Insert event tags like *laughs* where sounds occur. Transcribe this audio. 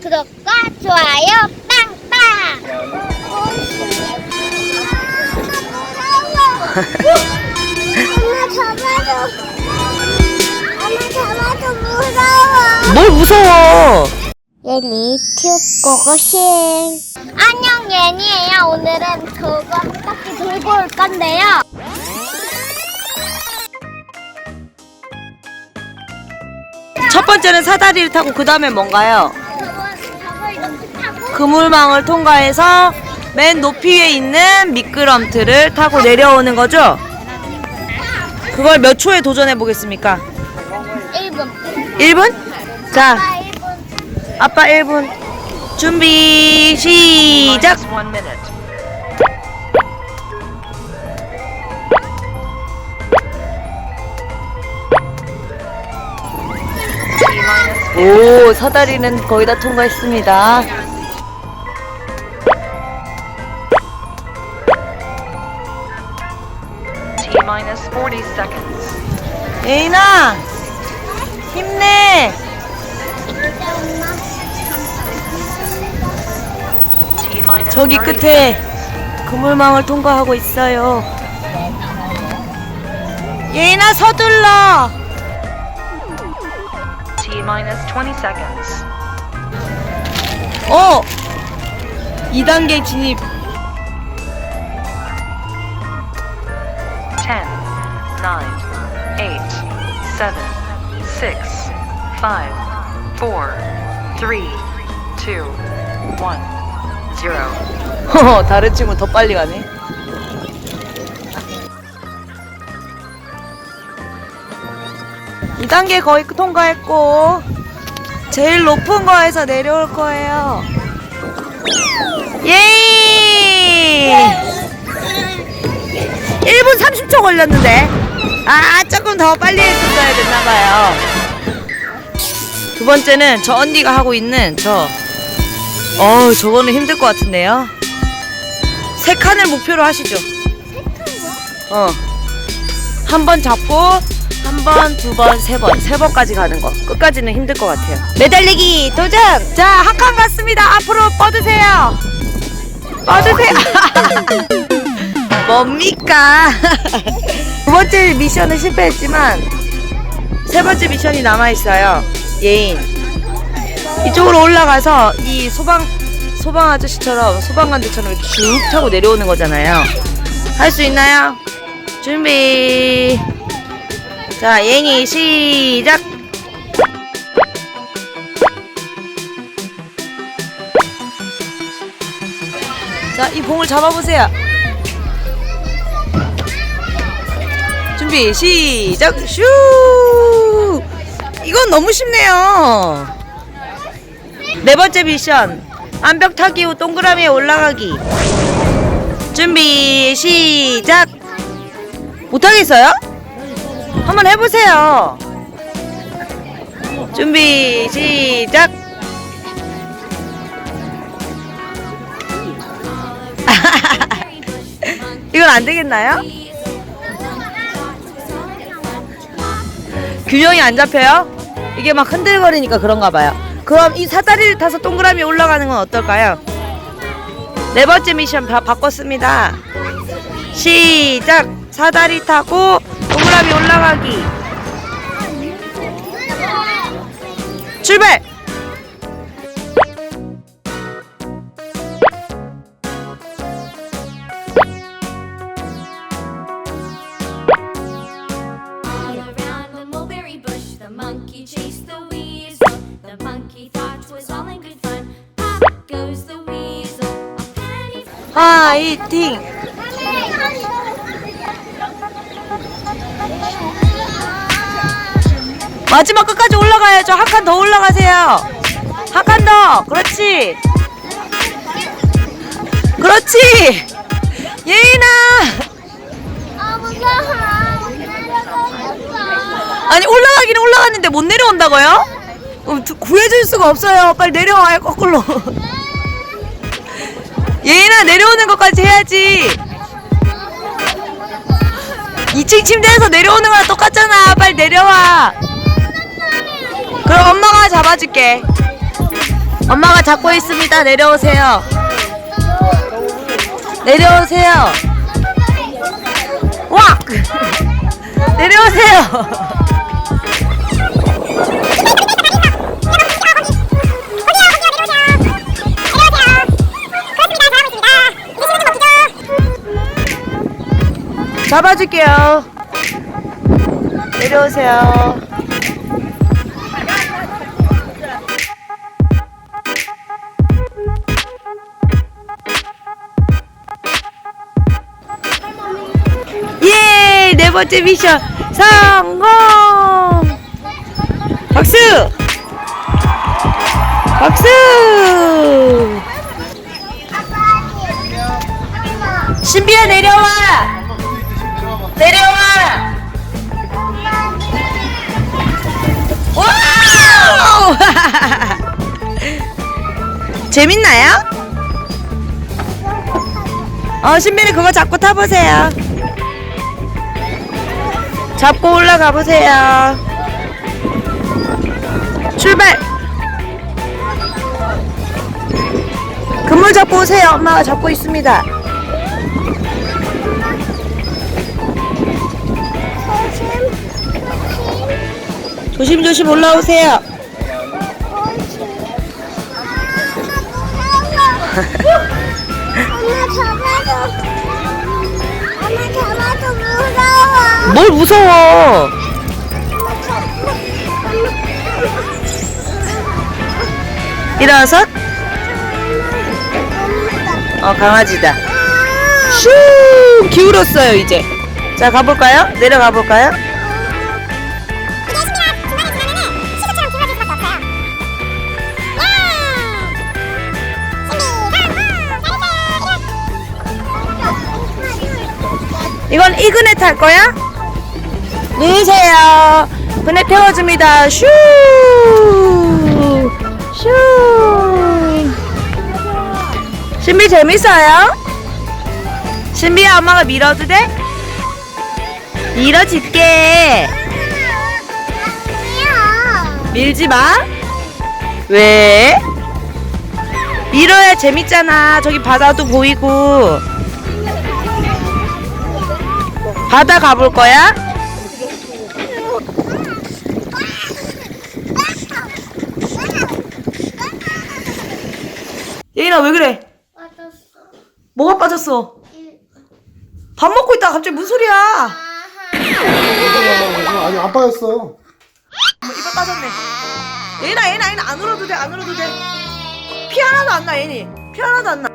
구독과 좋아요 빵빵. 엄마 잡아줘. 엄마 잡아줘 무서워. 뭘 무서워? 예니 튜고고싱 안녕 예니예요 오늘은 저거 한 바퀴 돌고 올 건데요 첫 번째는 사다리를 타고 그 다음에 뭔가요? 그물망을 통과해서 맨 높이 위에 있는 미끄럼틀을 타고 내려오는 거죠? 그걸 몇 초에 도전해 보겠습니까? 1분 1분? 자, 아 1분 아빠 1분. 준비, 시작! 오, 사다리는 거의 다 통과했습니다. Minus 40 seconds. 예인아! 힘내! T minus 저기 30 끝에 그물망을 통과하고 있어요. 예인아 서둘러! T minus 20 seconds. 어! 2단계 진입. 7, 6, 5, 4, 3, 2, 1, 0. 허허, 다른 친구 더 빨리 가네. 이단계 거의 통과했고, 제일 높은 거에서 내려올 거예요. 예이! 1분 30초 걸렸는데. 아, 조금 더 빨리 했었어야 됐나봐요. 두 번째는 저 언니가 하고 있는 저. 어우, 저거는 힘들 것 같은데요. 세 칸을 목표로 하시죠. 어. 한 번 잡고, 한 번, 두 번, 세 번. 세 번까지 가는 거. 끝까지는 힘들 것 같아요. 매달리기 도전! 자, 한 칸 갔습니다. 앞으로 뻗으세요. 뻗으세요. *laughs* 뭡니까? *laughs* 두 번째 미션은 실패했지만, 세 번째 미션이 남아있어요. 예인. 이쪽으로 올라가서 이 소방 소방 아저씨처럼 소방관들처럼 쭉 타고 내려오는 거잖아요. 할 수 있나요? 준비. 자, 예니 시작. 자, 이 봉을 잡아보세요. 준비 시작. 슈. 이건 너무 쉽네요. 네 번째 미션 암벽 타기 후 동그라미에 올라가기 준비 시작 못하겠어요? 한번 해보세요 준비 시작 *laughs* 이건 안 되겠나요? 균형이 안 잡혀요? 이게 막 흔들거리니까 그런가 봐요. 그럼 이 사다리를 타서 동그라미 올라가는 건 어떨까요? 네 번째 미션 다 바꿨습니다. 시작! 사다리 타고 동그라미 올라가기. 출발! 화이팅! 마지막 끝까지 올라가야죠. 한 칸 더 올라가세요. 한 칸 더. 그렇지. 그렇지. 예인아. 아 아니 올라가기는 올라갔는데 못 내려온다고요? 구해줄 수가 없어요. 빨리 내려와요 거꾸로. *laughs* 예인아 내려오는 것까지 해야지. 2층 침대에서 내려오는 거랑 똑같잖아. 빨리 내려와. 그럼 엄마가 잡아줄게. 엄마가 잡고 있습니다. 내려오세요. 내려오세요. 와! *laughs* 내려오세요. *laughs* 잡아줄게요. 내려오세요. 예! 네 번째 미션 성공! 박수! 박수! 신비야 내려와! 내려와! 와우! *laughs* 재밌나요? 어, 신비는 그거 잡고 타보세요. 잡고 올라가 보세요. 출발! 그물 잡고 오세요. 엄마가 잡고 있습니다. 조심조심 올라오세요. 엄마 잡아줘. 엄마 잡아줘 무서워. 뭘 무서워? 일어서? 어, 강아지다. 슈! 기울었어요, 이제. 자, 가볼까요? 내려가 볼까요? 이건 이 그네 탈 거야? 누우세요. 그네 태워줍니다. 슈! 슈! 신비 재밌어요? 신비야 엄마가 밀어도 돼? 밀어줄게. 밀지 마. 왜? 밀어야 재밌잖아. 저기 바다도 보이고. 바다 가볼 거야? 예인아 왜 그래? 빠졌어. 뭐가 빠졌어? 밥 먹고 있다가 갑자기 무슨 소리야? 아니 안 빠졌어. 이빨 빠졌네. 예인아 예인아 예인아 안 울어도 돼 안 울어도 돼. 피 하나도 안 나 예인이. 피 하나도 안 나.